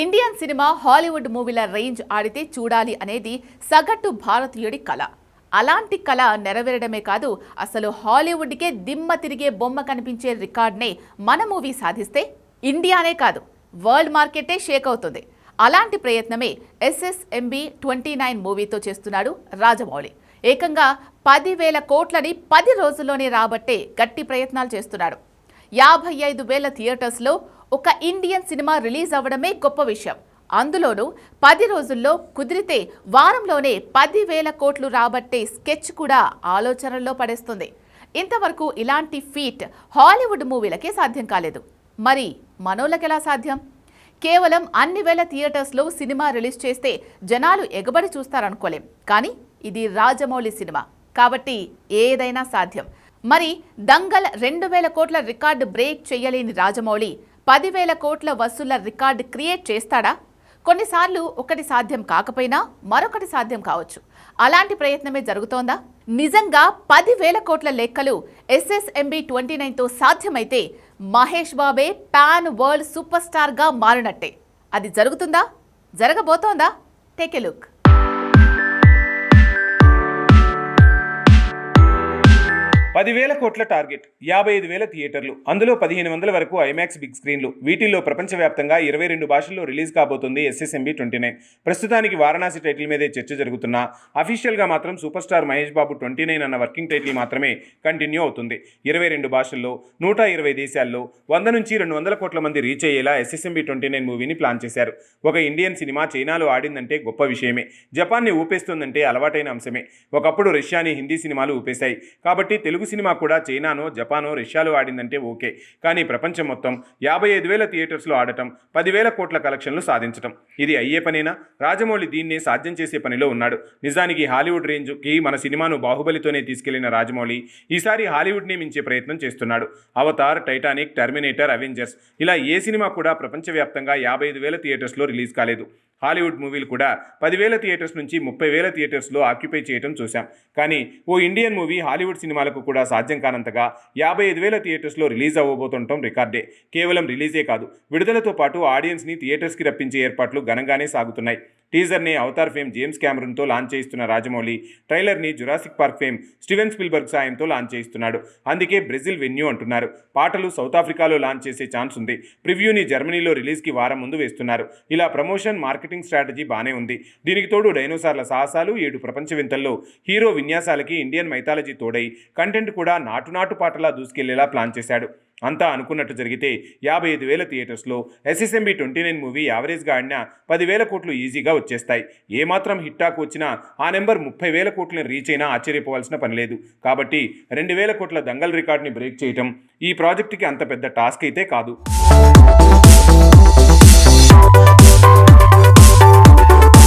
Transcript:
Indian cinema Hollywood మూవీల range ఆడితే చూడాలి అనేది సగటు భారతీయుడి కళ అలాంటి కళ నెరవేరడమే కాదు అసలు హాలీవుడ్కే దిమ్మ తిరిగే బొమ్మ కనిపించే రికార్డ్నే మన మూవీ సాధిస్తే ఇండియానే కాదు వరల్డ్ మార్కెటే షేక్ అవుతుంది. అలాంటి ప్రయత్నమే ఎస్ఎస్ఎంబి ట్వంటీ నైన్ మూవీతో చేస్తున్నాడు రాజమౌళి. ఏకంగా పదివేల కోట్లని పది రోజుల్లోనే రాబట్టే గట్టి ప్రయత్నాలు చేస్తున్నాడు. యాభై ఐదు వేల థియేటర్స్లో ఒక ఇండియన్ సినిమా రిలీజ్ అవ్వడమే గొప్ప విషయం. అందులోనూ పది రోజుల్లో కుదిరితే వారంలోనే పదివేల కోట్లు రాబట్టే స్కెచ్ కూడా ఆలోచనల్లో పడేస్తుంది. ఇంతవరకు ఇలాంటి ఫీట్ హాలీవుడ్ మూవీలకే సాధ్యం కాలేదు. మరి మనోళ్ళకెలా సాధ్యం? కేవలం అన్ని వేల థియేటర్స్లో సినిమా రిలీజ్ చేస్తే జనాలు ఎగబడి చూస్తారనుకోలేం. కానీ ఇది రాజమౌళి సినిమా. కాబట్టి ఏదైనా సాధ్యం. మరి దంగల్ రెండు వేల కోట్ల రికార్డు బ్రేక్ చేయలేని రాజమౌళి పదివేల కోట్ల వసూళ్ళ రికార్డు క్రియేట్ చేస్తాడా? కొన్నిసార్లు ఒకటి సాధ్యం కాకపోయినా మరొకటి సాధ్యం కావచ్చు. అలాంటి ప్రయత్నమే జరుగుతోందా? నిజంగా పదివేల కోట్ల లెక్కలు ఎస్ఎస్ఎంబి ట్వంటీ నైన్తో సాధ్యమైతే మహేష్ బాబే పాన్ వరల్డ్ సూపర్ స్టార్గా మారినట్టే. అది జరుగుతుందా? జరగబోతోందా? Take a look. పదివేల కోట్ల టార్గెట్ యాభై ఐదు వేల థియేటర్లు. అందులో పదిహేను వందల వరకు ఐమాక్స్ బిగ్ స్క్రీన్లు. వీటిల్లో ప్రపంచవ్యాప్తంగా ఇరవై రెండు భాషల్లో రిలీజ్ కాబోతుంది ఎస్ఎస్ఎంబి ట్వంటీ నైన్ ప్రస్తుతానికి వారణాసి టైటిల్ మీదే చర్చ జరుగుతున్నా అఫీషియల్గా మాత్రం super star Mahesh Babu twenty nine అన్న వర్కింగ్ టైటిల్ మాత్రమే కంటిన్యూ అవుతుంది. ఇరవై రెండు భాషల్లో నూట ఇరవై దేశాల్లో వంద నుంచి రెండు వందల కోట్ల మంది రీచ్ అయ్యేలా S S M B twenty nine మూవీని ప్లాన్ చేశారు. ఒక ఇండియన్ సినిమా చైనాలో ఆడిందంటే గొప్ప విషయమే. జపాన్ని ఊపేస్తుందంటే అలవాటైన అంశమే. ఒకప్పుడు రష్యాని హిందీ సినిమాలు ఊపేశాయి. కాబట్టి తెలుగు సినిమా కూడా చైనానో జపానో రష్యాలో ఆడిందంటే ఓకే. కానీ ప్రపంచం మొత్తం యాభై ఐదు వేల థియేటర్స్లో ఆడటం పదివేల కోట్ల కలెక్షన్లు సాధించటం. ఇది అయ్యే పనేనా? రాజమౌళి దీన్నే సాధ్యం చేసే పనిలో ఉన్నాడు. నిజానికి హాలీవుడ్ రేంజ్కి మన సినిమాను బాహుబలితోనే తీసుకెళ్ళిన రాజమౌళి ఈసారి హాలీవుడ్ని మించే ప్రయత్నం చేస్తున్నాడు. అవతార్ టైటానిక్ టర్మినేటర్ అవెంజర్స్ ఇలా ఏ సినిమా కూడా ప్రపంచవ్యాప్తంగా యాభై ఐదు వేల థియేటర్స్లో రిలీజ్ కాలేదు. హాలీవుడ్ మూవీలు కూడా పదివేల థియేటర్స్ నుంచి ముప్పై వేల థియేటర్స్లో ఆక్యుపై చేయడం చూశాం. కానీ ఓ ఇండియన్ మూవీ హాలీవుడ్ సినిమాలకు కూడా సాధ్యం కానంతగా యాభై ఐదు వేల థియేటర్స్లో రిలీజ్ అవ్వబోతుండటం రికార్డే కేవలం రిలీజే కాదు విడుదలతో పాటు ఆడియన్స్ని థియేటర్స్కి రప్పించే ఏర్పాట్లు ఘనంగానే సాగుతున్నాయి. టీజర్ని అవతార్ ఫేమ్ జేమ్స్ క్యామరన్తో లాంచ్ చేయిస్తున్న Rajamouli ట్రైలర్ని Jurassic Park fame Steven Spielberg సాయంతో లాంచ్ చేయిస్తున్నాడు. అందుకే బ్రెజిల్ వెన్యూ అంటున్నారు. పాటలు సౌత్ ఆఫ్రికాలో లాంచ్ చేసే ఛాన్స్ ఉంది. ప్రివ్యూని జర్మనీలో రిలీజ్కి వారం ముందు వేస్తున్నారు. ఇలా ప్రమోషన్ మార్కెటింగ్ స్ట్రాటజీ బాగానే ఉంది. దీనికి తోడు డైనోసార్ల సాహసాలు ఏడు ప్రపంచ వింతల్లో హీరో విన్యాసాలకి ఇండియన్ మైథాలజీ తోడై కంటెంట్ కూడా నాటునాటు పాటలా దూసుకెళ్ళేలా ప్లాన్ చేశాడు. అంతా అనుకున్నట్టు జరిగితే యాభై ఐదు వేల థియేటర్స్లో ఎస్ఎస్ఎంబి ట్వంటీ నైన్ మూవీ యావరేజ్గా ఆడినా పదివేల కోట్లు ఈజీగా వచ్చేస్తాయి. ఏమాత్రం హిట్టాకు వచ్చినా ఆ నెంబర్ ముప్పై వేల కోట్లను రీచ్ అయినా ఆశ్చర్యపోవాల్సిన పని లేదు. కాబట్టి రెండు వేల కోట్ల దంగల్ రికార్డ్ని బ్రేక్ చేయటం ఈ ప్రాజెక్టుకి అంత పెద్ద టాస్క్ అయితే కాదు.